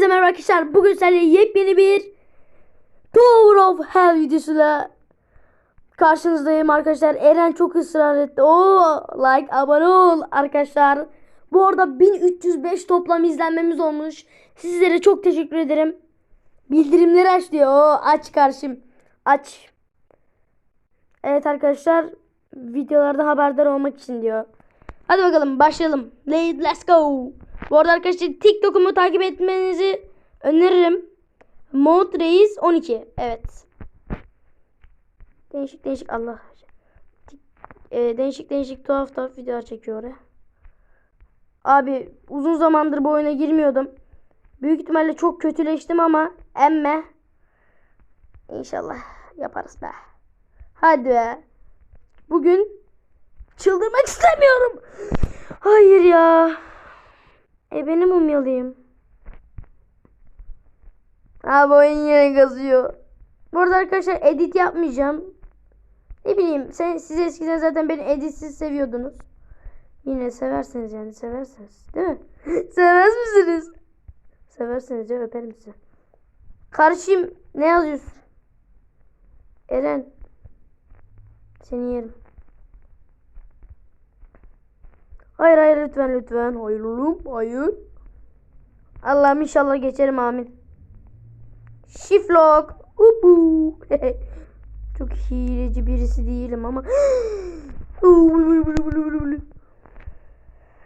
Hepinize merhaba arkadaşlar. Bugün sizlerle yepyeni bir Tower of Hell videosuyla karşınızdayım arkadaşlar. Eren çok ısrar etti. Oo, like, abone ol arkadaşlar. Bu arada 1305 toplam izlenmemiz olmuş. Sizlere çok teşekkür ederim. Bildirimleri aç diyor. Oo, aç karşım. Aç. Evet arkadaşlar. Videolarda haberdar olmak için diyor. Hadi bakalım başlayalım. Let's go. Bu arada arkadaşlar TikTok'umu takip etmenizi öneririm. Mount Reis 12. Evet. Değişik değişik Allah. Ee, değişik değişik tuhaf tuhaf videolar çekiyor oraya. Abi uzun zamandır bu oyuna girmiyordum. Büyük ihtimalle çok kötüleştim ama emme. İnşallah yaparız be. Hadi be. Bugün çıldırmak istemiyorum. Hayır ya. E benim umyalıyım. Abi oyun yine kazıyor. Bu arada arkadaşlar edit yapmayacağım. Ne bileyim sen, siz eskiden zaten beni editsiz seviyordunuz. Yine seversiniz yani seversiniz değil mi? Sevmez misiniz? Seversiniz ya öperim sizi. Karşıyım ne yazıyorsun? Eren. Seni yerim. Hayır hayır lütfen lütfen. Hayır oğlum hayır. Allah'ım inşallah geçerim amin. Şiflok. Ubu. Çok hileci birisi değilim ama.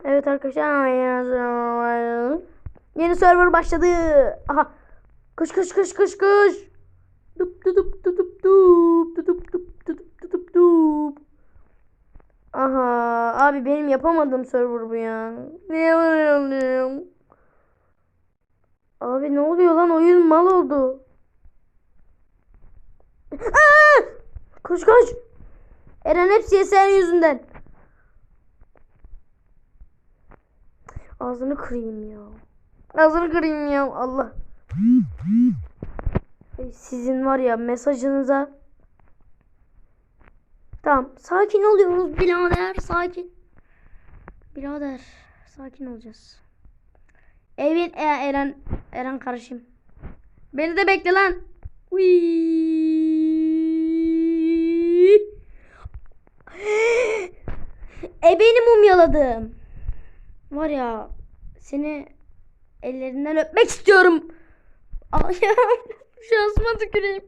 evet arkadaşlar. Yeni server başladı. Aha. Kış kış kış kış kış. Abi benim yapamadığım server bu ya. Ne yapıyorum? Abi ne oluyor lan oyun mal oldu. Aa! Koş koş. Eren hepsi sen yüzünden. Ağzını kırayım ya. Ağzını kırayım ya Allah. Sizin var ya mesajınıza Tamam. Sakin oluyoruz birader. Sakin. Birader. Sakin olacağız. Evet Eren. Eren karışım. Beni de bekle lan. E beni mumyaladım. Var ya seni ellerinden öpmek istiyorum. Ay, Şansıma tüküreyim.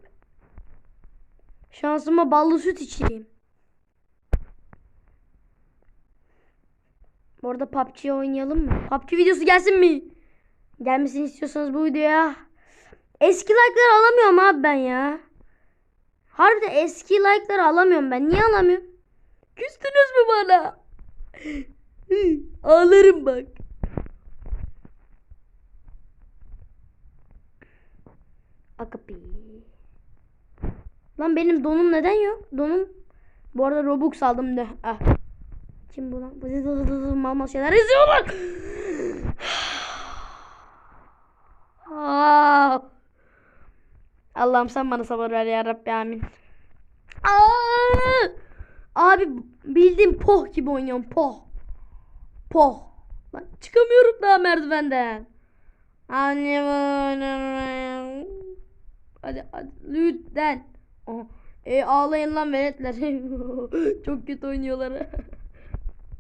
Şansıma ballı süt içireyim. Bu arada PUBG oynayalım mı? PUBG videosu gelsin mi? Gelmesini istiyorsanız bu videoya. Eski like'ları alamıyorum abi ben ya. Harbiden eski like'ları alamıyorum ben. Niye alamıyorum? Küstünüz mü bana? Ağlarım bak. Akapi. Lan benim donum neden yok? Donum. Bu arada Robux aldım de. Ah. Kim bu lan? Bu mal mal şeyler yazıyorlar. Ah. Allah'ım sen bana sabır ver ya Rabbi amin. Aa! Abi bildiğim poh gibi oynuyorum poh. Poh. Lan çıkamıyorum daha merdivenden. Annem. Hadi hadi lütfen. Aha. E, ağlayın lan veletler. Çok kötü oynuyorlar.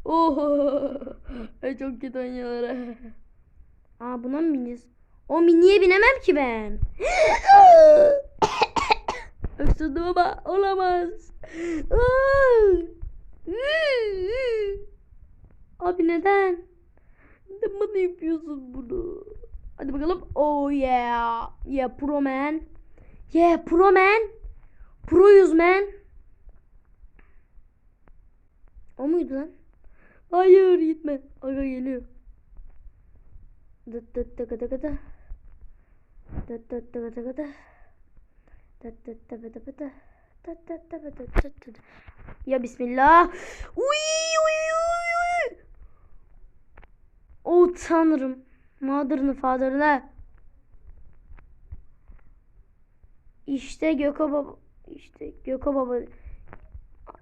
Oh, e, çok kötü oynuyorlar. Aa buna mı bineceğiz? O miniye binemem ki ben. Öksürdüm ama olamaz. Abi neden? Neden bana yapıyorsun bunu? Hadi bakalım. Oh yeah. Yeah pro man. Yeah pro man. Proyuz man. O muydu lan? Hayır gitme. Aga geliyor. Dıt dıt dıgı dıgı dı. Dıt dıt dıgı dıgı dı. Dıt dıt dıgı dıgı dı. Dıt dıt dıgı dıt dıt dıt. Ya bismillah. Uy uy uy. Oh tanrım. Mother'ını father'ını. İşte Göko baba. İşte Göko baba.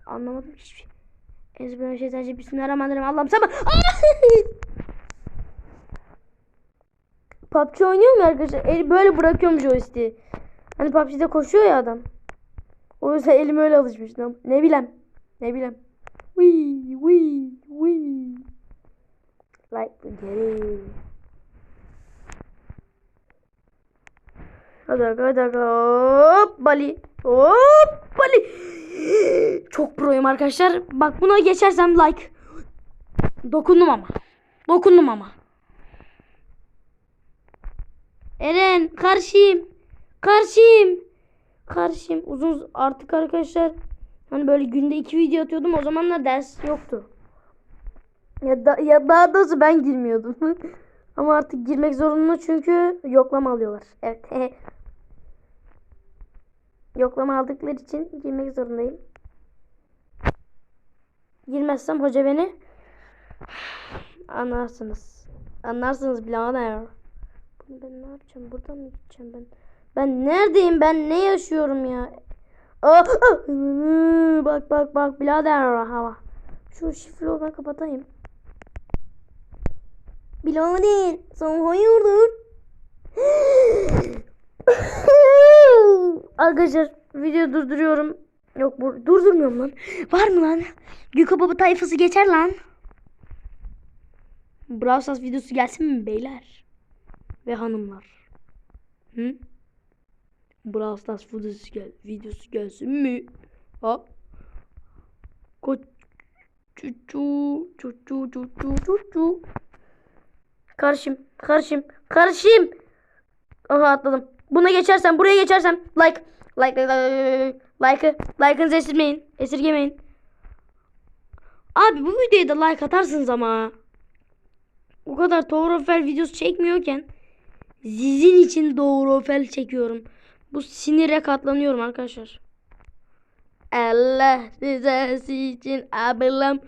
Anlamadım hiçbir şey. Ezberleşeceğim. Bismillahirrahmanirrahim. Allah'ım bana- PUBG oynuyor mu arkadaşlar? Eli böyle bırakıyorum joystick'i. Hani PUBG'de koşuyor ya adam. O yüzden elim öyle alışmıştı. Ne bileyim. Ne bileyim. Wee wee wee. Like. Hadi aga hadi aga. Hop bali. Hop bali. Çok proyum arkadaşlar. Bak buna geçersem like. Dokundum ama. Dokundum ama. Eren karşıyım. Karşıyım. Karşıyım. Uzun artık arkadaşlar. Hani böyle günde iki video atıyordum. O zamanlar ders yoktu. Ya, da, ya daha doğrusu ben girmiyordum. Ama artık girmek zorunlu çünkü yoklama alıyorlar. Evet. yoklama aldıkları için girmek zorundayım. Girmezsem hoca beni anlarsınız. Anlarsınız birader. Ben ne yapacağım? Buradan mı gideceğim ben? Ben neredeyim? Ben ne yaşıyorum ya? Aa, ah! bak bak bak birader hava. Şu şifreyi ben kapatayım. Birader sen hayırdır? Arkadaşlar video durduruyorum. Yok bu durdurmuyorum lan. Var mı lan? Gökhan Baba tayfası geçer lan. Brawl videosu gelsin mi beyler? Ve hanımlar. Hı? Brawl videosu, gel videosu gelsin mi? Ha? Koç Çuçu çuçu çuçu çuçu Karşım karşım karşım Aha atladım Buna geçersem buraya geçersem like like like like like like'ınızı esirmeyin esirgemeyin Abi bu videoya da like atarsınız ama O kadar Towerofel videosu çekmiyorken Sizin için Towerofel çekiyorum Bu sinire katlanıyorum arkadaşlar Allah rızası için ablam.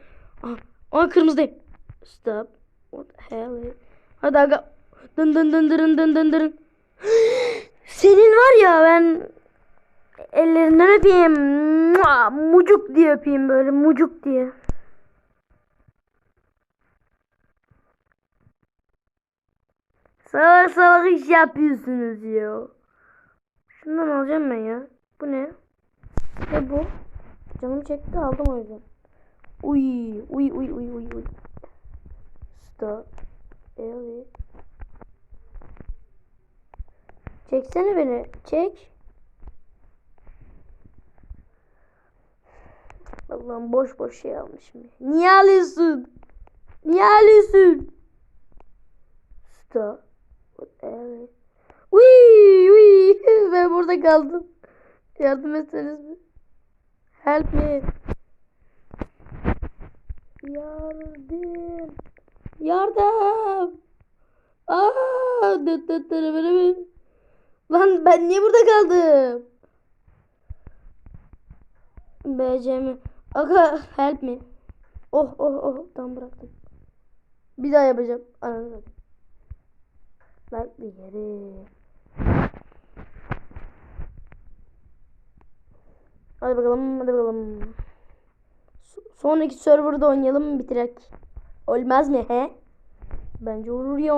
Aa, aa kırmızıdayım. Stop. What the hell? Hadi aga. Dın dın dın dın dın dın dın. Senin var ya ben ellerinden öpeyim. Mucuk diye öpeyim böyle mucuk diye. Salak salak iş yapıyorsunuz ya. Şundan alacağım ben ya. Bu ne? Ne bu? Canım çekti aldım o yüzden. Uy uy uy uy uy. Stop. Evet. Çeksene beni. Çek. Allah'ım boş boş şey almışım. Niye alıyorsun? Niye alıyorsun? Stop. Evet. Uy uy. Ben burada kaldım. Yardım etseniz mi? Help me. Yardım. Yardım. Aa, dıt dıt dıt dıt. Lan ben niye burada kaldım? BCM. Aga help me. Oh oh oh tamam bıraktım. Bir daha yapacağım. Satayım. Lan bir yere. Hadi bakalım, hadi bakalım. So- Sonraki serverda oynayalım bitirek. Olmaz mı he? Bence olur. Ya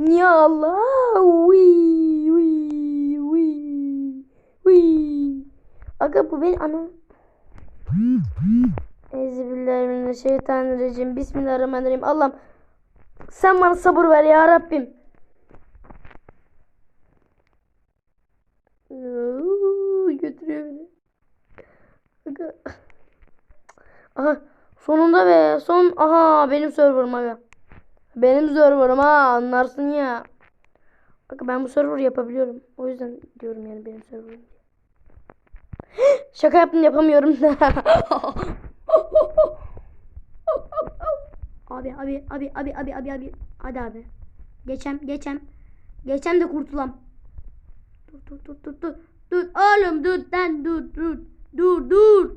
Allah. Wii, wii, wii, wii. Aga bu benim anam. Euzubillahimineşşeytanirracim. Bismillahirrahmanirrahim. Allah'ım sen bana sabır ver ya Rabbim. Götürüyor beni. Aha sonunda be son aha benim serverım aga. Benim serverım ha anlarsın ya. Bak ben bu server yapabiliyorum. O yüzden diyorum yani benim serverım. Şaka yaptım yapamıyorum. abi abi abi abi abi abi abi. Hadi abi. Geçem geçem. Geçem de kurtulam. Dur dur dur dur dur. Dur oğlum dur lan dur dur. Dur dur.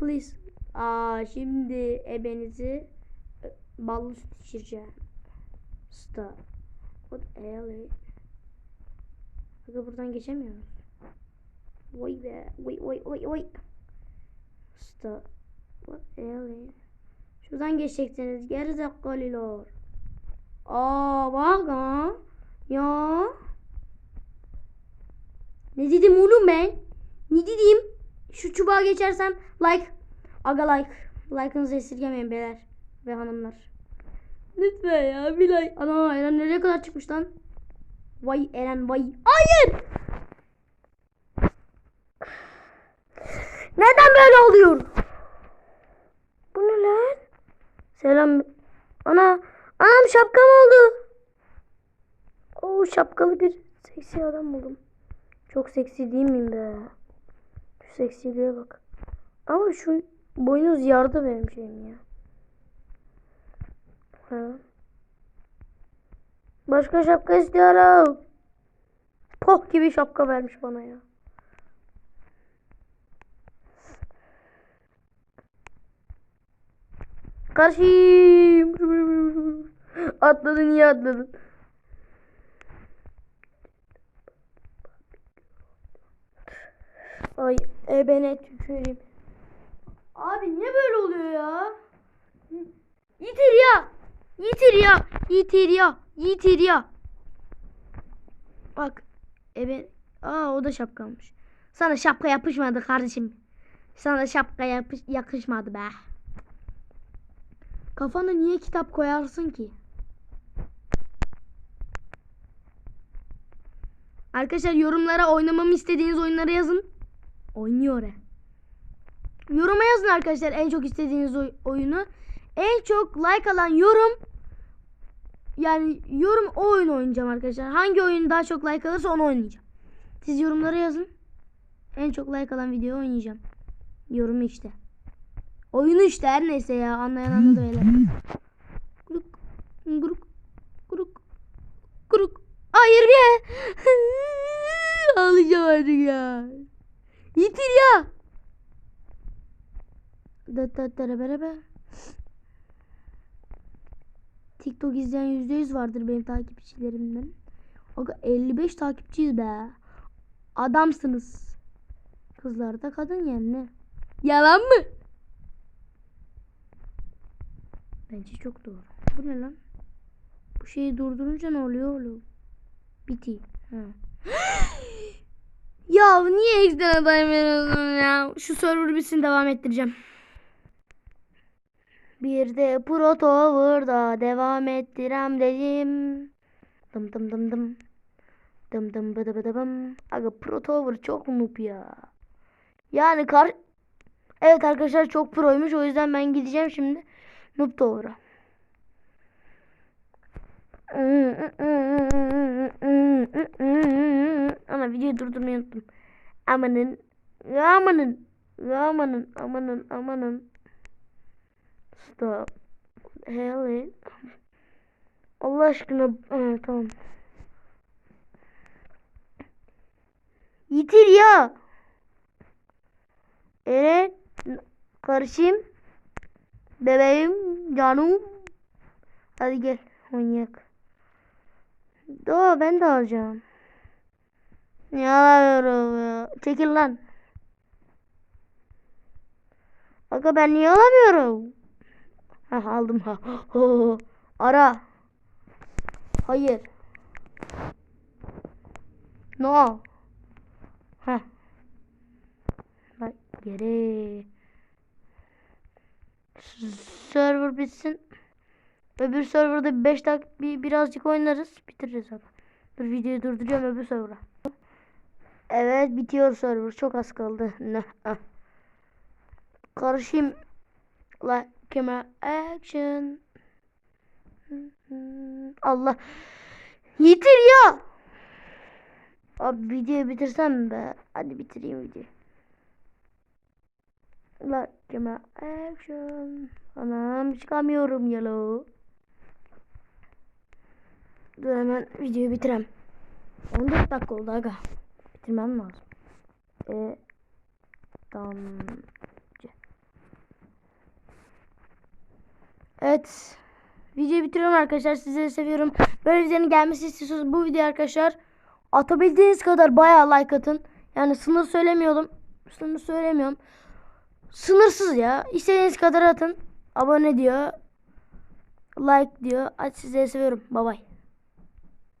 Please. Aa şimdi ebenizi ballı süt içireceğim. Stop. What hell? Aga buradan geçemiyoruz. Vay be. Vay vay vay vay. Stop. What hell? Şuradan geçeceksiniz. Geri zekalılar. Aa bak ha. Ya. Ne dedim oğlum ben? Ne dedim? Şu çubuğa geçersem like. Aga like. Like'ınızı esirgemeyin beyler ve hanımlar. Lütfen ya bir like. Ana Eren nereye kadar çıkmış lan? Vay Eren vay. Hayır. Neden böyle oluyor? Bu ne lan? Selam. Ana. Anam şapkam oldu. Oo şapkalı bir seksi adam buldum. Çok seksi değil miyim be? Şu seksiliğe bak. Ama şu boynuz yardı benim şeyim ya. Ha. Başka şapka istiyorum. Poh gibi şapka vermiş bana ya. Karşıyım. Atladın niye atladın? Ay ebene tüküreyim. Abi niye böyle oluyor ya? Yitir ya. Yitir ya. Yitir ya. Yitir ya. Bak. Ebe. Aa o da şapkamış. Sana şapka yapışmadı kardeşim. Sana şapka yapış yakışmadı be. Kafana niye kitap koyarsın ki? Arkadaşlar yorumlara oynamamı istediğiniz oyunları yazın. Oynuyor he. Yoruma yazın arkadaşlar en çok istediğiniz oy- oyunu. En çok like alan yorum yani yorum o oyunu oynayacağım arkadaşlar. Hangi oyun daha çok like alırsa onu oynayacağım. Siz yorumlara yazın. En çok like alan videoyu oynayacağım. Yorumu işte. Oyunu işte her neyse ya anlayan anladı öyle. Kuruk kuruk kuruk kuruk. Hayır be. Ağlayacağım artık ya. Yitir ya. Da da da bere be. TikTok izleyen %100 vardır benim takipçilerimden. Aga 55 takipçiyiz be. Adamsınız. Kızlar da kadın yani ne? Yalan mı? Bence çok doğru. Bu ne lan? Bu şeyi durdurunca ne oluyor oğlum? Biti. Ya niye eksten aday veriyorsun ya? Şu server bitsin devam ettireceğim. Bir de Pro Tower'da devam ettirem dedim. Dım dım dım dım. Dım dım bıdı bıdı bım. Aga Pro Tower çok noob ya. Yani kar... Evet arkadaşlar çok proymuş o yüzden ben gideceğim şimdi. Noob Tower'a. Ama videoyu durdurmayı unuttum. Amanın. Amanın. Amanın. Amanın. Amanın. Stop. Hell Allah aşkına. Aa, tamam. Yitir ya. Evet. Karışım. Bebeğim. Canım. Hadi gel. Manyak. Doğa ben de alacağım. Ne alamıyorum ya. Çekil lan. Aga ben niye alamıyorum? Hah aldım ha. Ho, Ara. Hayır. No. Heh. Bak geri. Server bitsin. Öbür serverda 5 dakika bir, birazcık oynarız. Bitiririz abi. Dur videoyu durduruyorum öbür server'a. Evet bitiyor server. Çok az kaldı. Ne? ah. Karışayım. Like camera action. Allah. Yitir ya. Abi videoyu bitirsem be? Hadi bitireyim videoyu. Like camera action. Anam çıkamıyorum yellow. Dur hemen videoyu bitirem. 14 dakika oldu aga. Bitirmem lazım. E, tamam. Evet. Videoyu bitiriyorum arkadaşlar. Sizleri seviyorum. Böyle videonun gelmesi istiyorsanız bu video arkadaşlar atabildiğiniz kadar bayağı like atın. Yani sınır söylemiyorum. Sınır söylemiyorum. Sınırsız ya. İstediğiniz kadar atın. Abone diyor. like diyor. Hadi sizleri seviyorum. Bay bay.